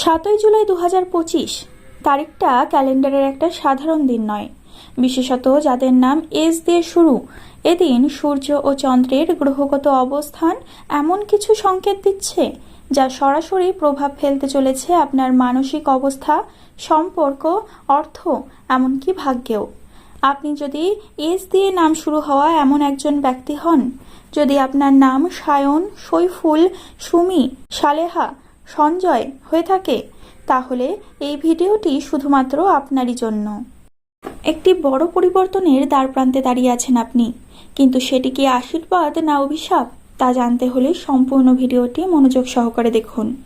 সাতই জুলাই দু হাজার পঁচিশ, তারিখটা ক্যালেন্ডারের একটা সাধারণ দিন নয়। বিশেষত যাদের নাম এস দিয়ে শুরু, এদিন সূর্য ও চন্দ্রের গ্রহগত অবস্থান এমন কিছু সংকেত দিচ্ছে, যা সরাসরি প্রভাব ফেলতে চলেছে আপনার মানসিক অবস্থা, সম্পর্ক, অর্থ, এমনকি ভাগ্যেও। আপনি যদি এস দিয়ে নাম শুরু হওয়া এমন একজন ব্যক্তি হন, যদি আপনার নাম সায়ন, সৈফুল, সুমি, সালেহা সঞ্জয়, হয়ে থাকে। তাহলে এই ভিডিওটি শুধুমাত্র আপনারই জন্য। একটি বড় পরিবর্তনের দ্বারপ্রান্তে দাঁড়িয়ে আছেন আপনি। কিন্তু সেটি কি আশীর্বাদ না অভিশাপ? তা জানতে হলে সম্পূর্ণ ভিডিওটি মনোযোগ সহকারে দেখুন।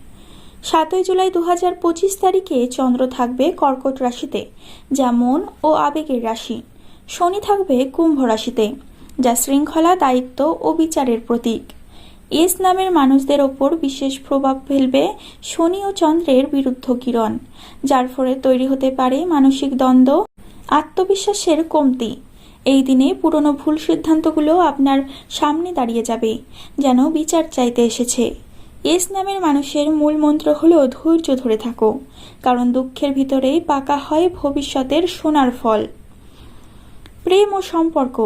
সাতই জুলাই দু হাজার পঁচিশ তারিখে চন্দ্র থাকবে কর্কট রাশিতে, যা মন ও আবেগের রাশি। শনি থাকবে কুম্ভ রাশিতে, যা শৃঙ্খলা, দায়িত্ব ও বিচারের প্রতীক। এস নামের মানুষদের ওপর বিশেষ প্রভাব ফেলবে শনি ও চন্দ্রের বিরুদ্ধ কিরণ, যার ফলে তৈরি হতে পারে মানসিক দ্বন্দ্ব, আত্মবিশ্বাসের কমতি। এই দিনে পুরনো ভুল সিদ্ধান্তগুলো আপনার সামনে দাঁড়িয়ে যাবে, যেন বিচার চাইতে এসেছে। এস নামের মানুষের মূল মন্ত্র হলো, ধৈর্য ধরে থাকো কারণ দুঃখের ভিতরেই পাকা হয় ভবিষ্যতের সোনার ফল। প্রেম ও সম্পর্ক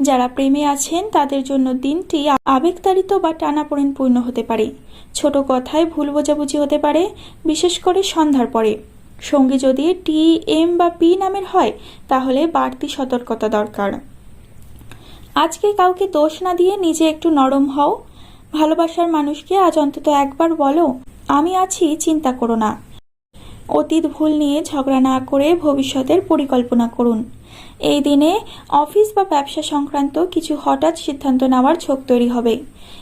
যারা প্রেমে আছেন, তাদের জন্য দিনটি আবেগতাড়িত বা টানাপোড়েন পূর্ণ হতে পারে। ছোট কথায় ভুল বোঝাবুঝি হতে পারে, বিশেষ করে সন্ধ্যার পরে। সঙ্গী যদি টি এম বা পি নামের হয়, তাহলে বাড়তি সতর্কতা দরকার। আজকে কাউকে দোষ না দিয়ে নিজে একটু নরম হও। ভালোবাসার মানুষকে আজ অন্তত একবার বলো, আমি আছি, চিন্তা করো না। অতীত ভুল নিয়ে ঝগড়া না করে ভবিষ্যতের পরিকল্পনা করুন। এই দিনে অফিস বা ব্যবসা সংক্রান্ত কিছু হঠাৎ সিদ্ধান্ত নেওয়ার ঝোঁক তৈরি হবে।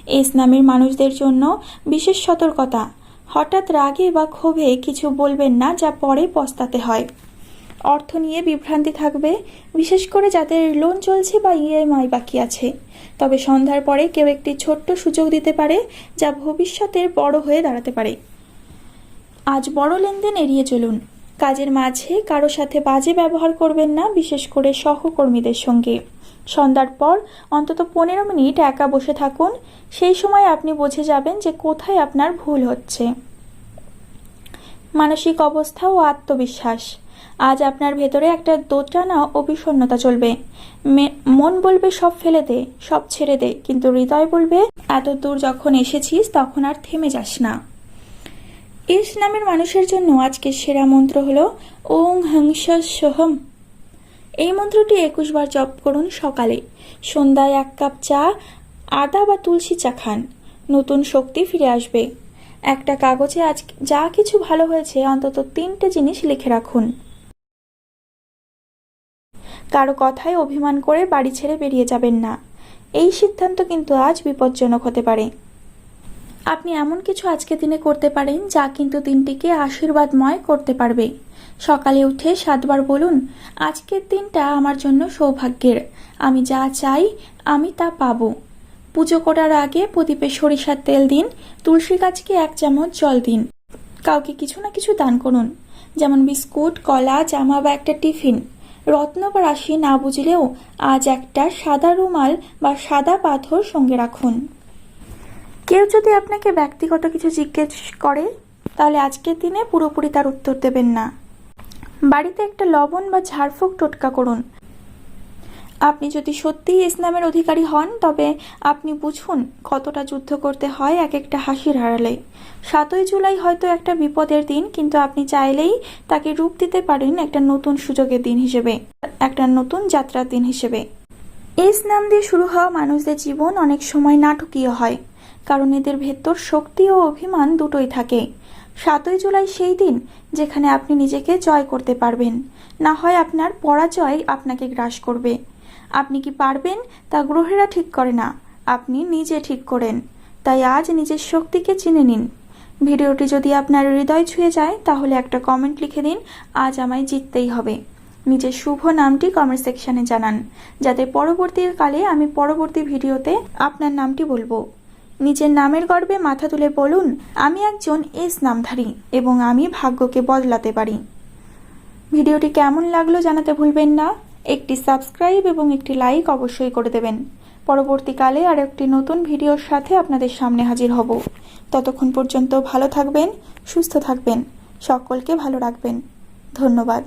ইসলামের মানুষদের জন্য বিশেষ সতর্কতা। হঠাৎ রাগে বা ক্ষোভে কিছু বলবেন না যা পরে পস্তাতে হয়। অর্থ নিয়ে বিভ্রান্তি থাকবে, বিশেষ করে যাদের লোন চলছে বা ইএমআই বাকি আছে। তবে সন্ধ্যার পরে কেউ একটি ছোট্ট সুযোগ দিতে পারে যা ভবিষ্যতের বড় হয়ে দাঁড়াতে পারে। আজ বড় লেনদেন এড়িয়ে চলুন। কাজের মাঝে কারও সাথে বাজে ব্যবহার করবেন না, বিশেষ করে সহকর্মীদের সঙ্গে। সন্ধ্যার পর অন্তত পনেরো মিনিট একা বসে থাকুন। সেই সময় আপনি বুঝে যাবেন যে কোথায় আপনার ভুল হচ্ছে। মানসিক অবস্থা ও আত্মবিশ্বাস। আজ আপনার ভেতরে একটা দোটানা ও বিষণ্ণতা চলবে। মন বলবে, সব ফেলে দে, সব ছেড়ে দে। কিন্তু হৃদয় বলবে এত দূর যখন এসেছিস, তখন আর থেমে যাস না। এস নামের মানুষের জন্য আজকের সেরা মন্ত্র হল ওং হংস সোহম এই মন্ত্রটি একুশ বার জপ করুন সকালে। সন্ধ্যায় এক কাপ চা, আদা বা তুলসী চা খান। নতুন শক্তি ফিরে আসবে। একটা কাগজে আজ যা কিছু ভালো হয়েছে অন্তত তিনটে জিনিস লিখে রাখুন। কারও কথায় অভিমান করে বাড়ি ছেড়ে বেরিয়ে যাবেন না। এই সিদ্ধান্ত কিন্তু আজ বিপজ্জনক হতে পারে। আপনি এমন কিছু আজকে দিনে করতে পারেন যা কিন্তু দিনটিকে আশীর্বাদময় করতে পারবে। সকালে উঠে সাতবার বলুন, আজকের দিনটা আমার জন্য সৌভাগ্যের। আমি যা চাই, আমি তা পাবো। পুজো করার আগে প্রদীপে সরিষার তেল দিন, তুলসী গাছকে এক চামচ জল দিন। কাউকে কিছু না কিছু দান করুন, যেমন বিস্কুট, কলা, জামা বা একটা টিফিন। রত্ন বা রাশি না বুঝলেও আজ একটা সাদা রুমাল বা সাদা পাথর সঙ্গে রাখুন। কেউ যদি আপনাকে ব্যক্তিগত কিছু জিজ্ঞেস করে, তাহলে আজকের দিনে পুরোপুরি তার উত্তর দেবেন না। বাড়িতে একটা লবণ বা ঝাড়ফুঁক টোটকা করুন। আপনি যদি সত্যিই ইসলামের অধিকারী হন, তবে আপনি বুঝুন কতটা যুদ্ধ করতে হয় এক একটা হাসির হারালে। সাতই জুলাই হয়তো একটা বিপদের দিন, কিন্তু আপনি চাইলেই তাকে রূপ দিতে পারেন একটা নতুন সুযোগের দিন হিসেবে, একটা নতুন যাত্রার দিন হিসেবে। এস নাম দিয়ে শুরু হওয়া মানুষদের জীবন অনেক সময় নাটকীয় হয়। কারণ এদের ভেতর শক্তি ও অভিমান দুটোই থাকে। সাতই জুলাই সেই দিন যেখানে আপনি নিজেকে জয় করতে পারবেন। না হয় আপনার পরাজয় আপনাকে গ্রাস করবে। আপনি কি পারবেন তা গ্রহেরা ঠিক করে না। আপনি নিজে ঠিক করেন। তাই আজ নিজের শক্তিকে চিনে নিন। ভিডিওটি যদি আপনার হৃদয় ছুঁয়ে যায়, তাহলে একটা কমেন্ট লিখে দিন, আজ আমায় জিততেই হবে। নিজের শুভ নামটি কমেন্ট সেকশনে জানান, যাতে পরবর্তীকালে আমি পরবর্তী ভিডিওতে আপনার নামটি বলব। নিজের নামের গর্বে মাথা তুলে বলুন, আমি একজন এস নামধারী এবং আমি ভাগ্যকে বদলাতে পারি। ভিডিওটি কেমন লাগল জানাতে ভুলবেন না। একটি সাবস্ক্রাইব এবং একটি লাইক অবশ্যই করে দেবেন। পরবর্তীকালে আর একটি নতুন ভিডিওর সাথে আপনাদের সামনে হাজির হব। ততক্ষণ পর্যন্ত ভালো থাকবেন, সুস্থ থাকবেন, সকলকে ভালো রাখবেন। ধন্যবাদ।